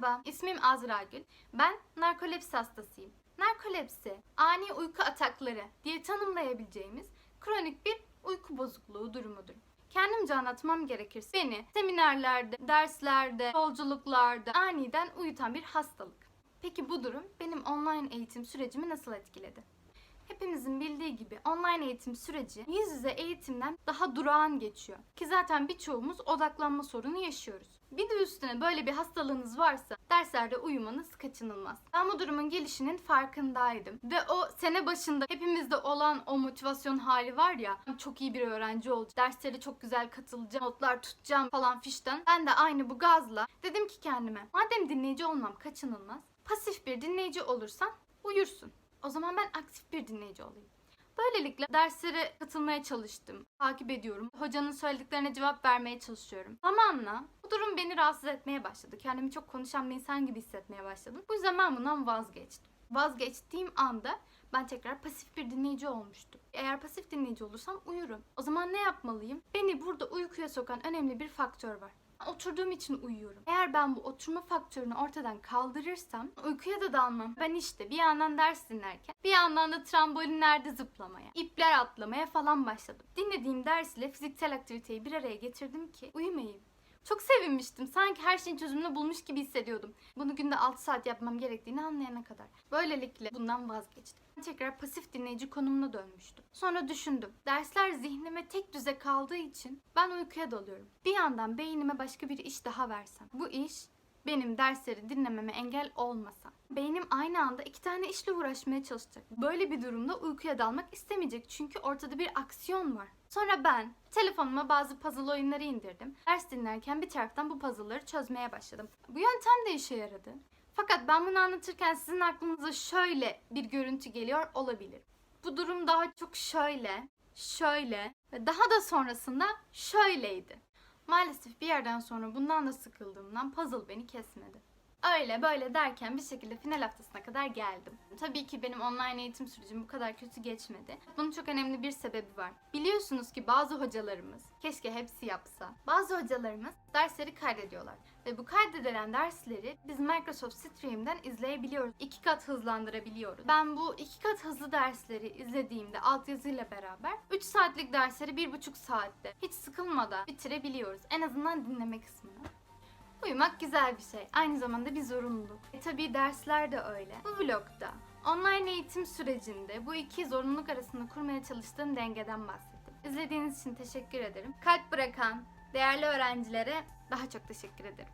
Merhaba, ismim Azra Gül. Ben narkolepsi hastasıyım. Narkolepsi, ani uyku atakları diye tanımlayabileceğimiz kronik bir uyku bozukluğu durumudur. Kendimce anlatmam gerekirse beni seminerlerde, derslerde, yolculuklarda aniden uyutan bir hastalık. Peki bu durum benim online eğitim sürecimi nasıl etkiledi? Hepimizin bildiği gibi online eğitim süreci yüz yüze eğitimden daha durağan geçiyor. Ki zaten birçoğumuz odaklanma sorunu yaşıyoruz. Bir de üstüne böyle bir hastalığınız varsa derslerde uyumanız kaçınılmaz. Ben bu durumun gelişinin farkındaydım. Ve o sene başında hepimizde olan o motivasyon hali var ya çok iyi bir öğrenci olacağım, derslere çok güzel katılacağım, notlar tutacağım falan fişten. Ben de aynı bu gazla dedim ki kendime madem dinleyici olmam kaçınılmaz pasif bir dinleyici olursan uyursun. O zaman ben aktif bir dinleyici olayım. Böylelikle derslere katılmaya çalıştım. Takip ediyorum. Hocanın söylediklerine cevap vermeye çalışıyorum. Zamanla bu durum beni rahatsız etmeye başladı. Kendimi çok konuşan bir insan gibi hissetmeye başladım. Bu yüzden ben bundan vazgeçtim. Vazgeçtiğim anda ben tekrar pasif bir dinleyici olmuştum. Eğer pasif dinleyici olursam uyurum. O zaman ne yapmalıyım? Beni burada uykuya sokan önemli bir faktör var. Oturduğum için uyuyorum. Eğer ben bu oturma faktörünü ortadan kaldırırsam uykuya da dalmam. Ben işte bir yandan ders dinlerken bir yandan da trambolinlerde zıplamaya, ipler atlamaya falan başladım. Dinlediğim ders ile fiziksel aktiviteyi bir araya getirdim ki uyumayayım. Çok sevinmiştim. Sanki her şeyin çözümünü bulmuş gibi hissediyordum. Bunu günde 6 saat yapmam gerektiğini anlayana kadar. Böylelikle bundan vazgeçtim. Tekrar pasif dinleyici konumuna dönmüştüm. Sonra düşündüm. Dersler zihnime tek düze kaldığı için ben uykuya dalıyorum. Bir yandan beynime başka bir iş daha versem. Bu iş benim dersleri dinlememe engel olmasa. Beynim aynı anda iki tane işle uğraşmaya çalışacak. Böyle bir durumda uykuya dalmak istemeyecek çünkü ortada bir aksiyon var. Sonra ben telefonuma bazı puzzle oyunları indirdim. Ders dinlerken bir taraftan bu puzzle'ları çözmeye başladım. Bu yöntem de işe yaradı. Fakat ben bunu anlatırken sizin aklınıza şöyle bir görüntü geliyor olabilir. Bu durum daha çok şöyle, şöyle ve daha da sonrasında şöyleydi. Maalesef bir yerden sonra bundan da sıkıldığımdan puzzle beni kesmedi. Öyle böyle derken bir şekilde final haftasına kadar geldim. Tabii ki benim online eğitim sürecim bu kadar kötü geçmedi. Bunun çok önemli bir sebebi var. Biliyorsunuz ki bazı hocalarımız, keşke hepsi yapsa, bazı hocalarımız dersleri kaydediyorlar. Ve bu kaydedilen dersleri biz Microsoft Stream'den izleyebiliyoruz. İki kat hızlandırabiliyoruz. Ben bu iki kat hızlı dersleri izlediğimde altyazıyla beraber 3 saatlik dersleri 1,5 saatte hiç sıkılmadan bitirebiliyoruz. En azından dinleme kısmını. Uyumak güzel bir şey. Aynı zamanda bir zorunluluk. E tabii dersler de öyle. Bu vlogda online eğitim sürecinde bu iki zorunluluk arasında kurmaya çalıştığım dengeden bahsettim. İzlediğiniz için teşekkür ederim. Kalp bırakan değerli öğrencilere daha çok teşekkür ederim.